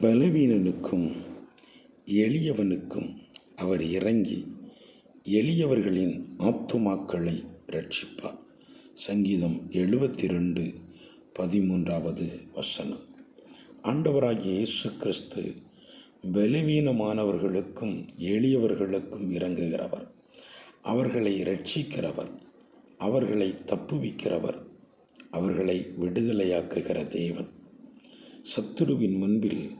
பலவீனனுக்கும் எளியவனுக்கும் அவர் இறங்கி எளியவர்களின் ஆத்துமாக்களை ரட்சிப்பார் சங்கீதம் எழுபத்தி ரெண்டு பதிமூன்றாவது வசனம். ஆண்டவராகிய இயேசு கிறிஸ்து பலவீனமானவர்களுக்கும் எளியவர்களுக்கும் இறங்குகிறவர். அவர்களை ரட்சிக்கிறவர் அவர்களை தப்புவிக்கிறவர். அவர்களை விடுதலையாக்குகிற தேவன். சத்துருவின் முன்பில்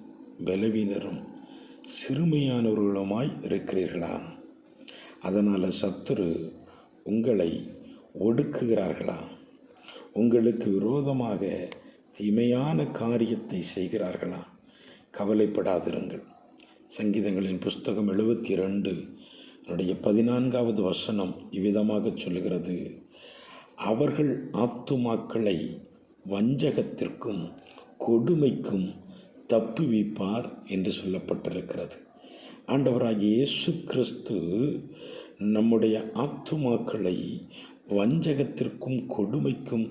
பலவீனரும் சிறுமையானவர்களுமாய் இருக்கிறீர்களா அதனால் சத்துரு உங்களை ஒடுக்குகிறார்களா? உங்களுக்கு விரோதமாக தீமையான காரியத்தை செய்கிறார்களா? கவலைப்படாதிருங்கள். சங்கீதங்களின் புஸ்தகம் எழுபத்தி ரெண்டு என்னுடைய பதினான்காவது வசனம் இவ்விதமாக சொல்கிறது அவர்கள் ஆத்துமாக்களை வஞ்சகத்திற்கும் கொடுமைக்கும் தப்புவிப்பார் என்று சொல்லப்பட்டிருக்கிறது. ஆண்டவராகிய இயேசு கிறிஸ்து நம்முடைய ஆத்துமாக்களை வஞ்சகத்திற்கும் கொடுமைக்கும்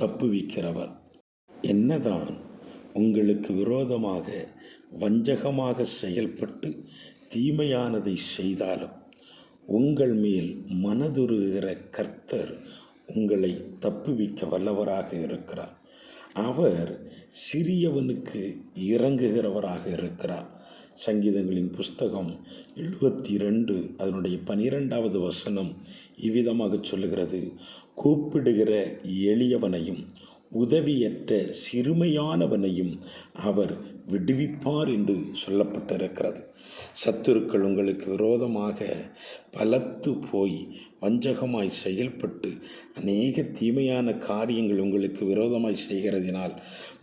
தப்புவிக்கிறவர். என்னதான் உங்களுக்கு விரோதமாக வஞ்சகமாக செயல்பட்டு தீமையானதை செய்தாலும் உங்கள் மேல் மனதுருகிற கர்த்தர் உங்களை தப்புவிக்க வல்லவராக இருக்கிறார். அவர் சிறியவனுக்கு இறங்குகிறவராக இருக்கிறார். சங்கீதங்களின் புஸ்தகம் எழுபத்தி ரெண்டு அதனுடைய பனிரெண்டாவது வசனம் இவ்விதமாக சொல்லுகிறது. கூப்பிடுகிற எளியவனையும் உதவியற்ற சிறுமையானவனையும் அவர் விடுவிப்பார் என்று சொல்லப்பட்டிருக்கிறது. சத்துருக்கள் உங்களுக்கு விரோதமாக பலத்து போய் வஞ்சகமாய் செயல்பட்டு அநேக தீமையான காரியங்கள் உங்களுக்கு விரோதமாய் செய்கிறதினால்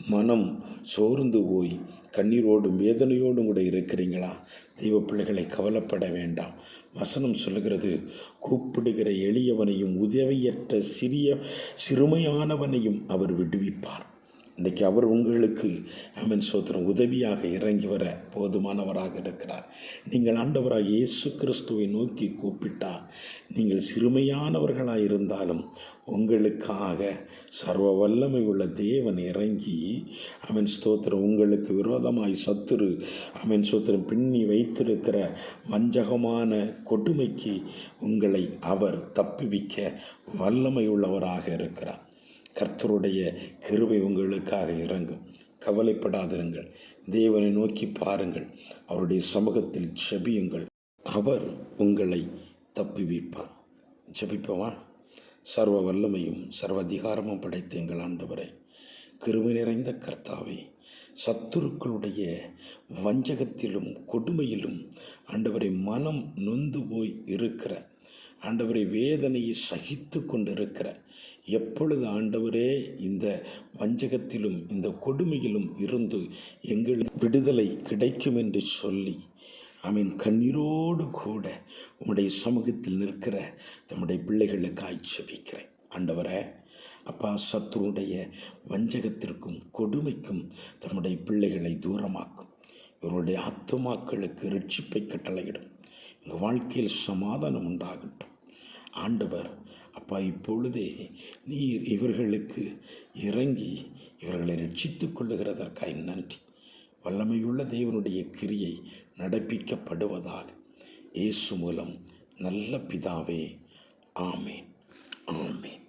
மனம் சோர்ந்து போய் கண்ணீரோடும் வேதனையோடும் கூட இருக்கிறீங்களா? தெய்வ பிள்ளைகளை கவலைப்பட வேண்டாம். வசனம் சொல்லுகிறது கூப்பிடுகிற எளியவனையும் உதவியற்ற சிறிய சிறுமையானவனையும் அவர் விடுவிப்பார். இன்றைக்கி அவர் உங்களுக்கு அவன் சோத்திரம் உதவியாக இறங்கி வர போதுமானவராக இருக்கிறார். நீங்கள் ஆண்டவராக இயேசு கிறிஸ்துவை நோக்கி கூப்பிட்டா நீங்கள் சிறுமையானவர்களாக இருந்தாலும் உங்களுக்காக சர்வ வல்லமை உள்ள தேவன் இறங்கி அவன் ஸ்தோத்திரம் உங்களுக்கு விரோதமாய் சத்துரு அவன் சோத்திரம் பின்னி வைத்திருக்கிற வஞ்சகமான கொடுமைக்கு உங்களை அவர் தப்பிவிக்க வல்லமை உள்ளவராக இருக்கிறார். கர்த்தருடைய கிருபை உங்களுக்காக இறங்கும். கவலைப்படாதிருங்கள். தேவனை நோக்கி பாருங்கள். அவருடைய சமூகத்தில் ஜபியுங்கள். அவர் உங்களை தப்புவிப்பார். ஜபிப்பவா சர்வ வல்லமையும் சர்வ அதிகாரமும் படைத்த எங்கள் ஆண்டவரை கிருமி நிறைந்த கர்த்தாவே சத்துருக்களுடைய வஞ்சகத்திலும் கொடுமையிலும் ஆண்டவரை மனம் நொந்து போய் இருக்கிற ஆண்டவரை வேதனையை சகித்து கொண்டிருக்கிற. எப்பொழுது ஆண்டவரே இந்த வஞ்சகத்திலும் இந்த கொடுமையிலும் இருந்து எங்கள் விடுதலை கிடைக்கும் என்று சொல்லி அவன் கண்ணீரோடு கூட உம்முடைய சமூகத்தில் நிற்கிற தம்முடைய பிள்ளைகளுக்கு ஆய்ச்சபிக்கிறேன் ஆண்டவரை அப்பா சத்துருடைய வஞ்சகத்திற்கும் கொடுமைக்கும் தம்முடைய பிள்ளைகளை தூரமாக்கும். இவருடைய ஆத்துமாக்களுக்கு ரட்சிப்பை கட்டளையிடும். இந்த வாழ்க்கையில் சமாதானம் உண்டாகட்டும். ஆண்டவர் அப்பா இப்பொழுதே நீர் இவர்களுக்கு இறங்கி இவர்களை ரட்சித்து கொள்ளுகிறதற்காய் நன்றி. வல்லமையுள்ள தேவனுடைய கிரியை நடப்பிக்கப்படுவதாக இயேசு மூலம் நல்ல பிதாவே ஆமேன். ஆமேன்.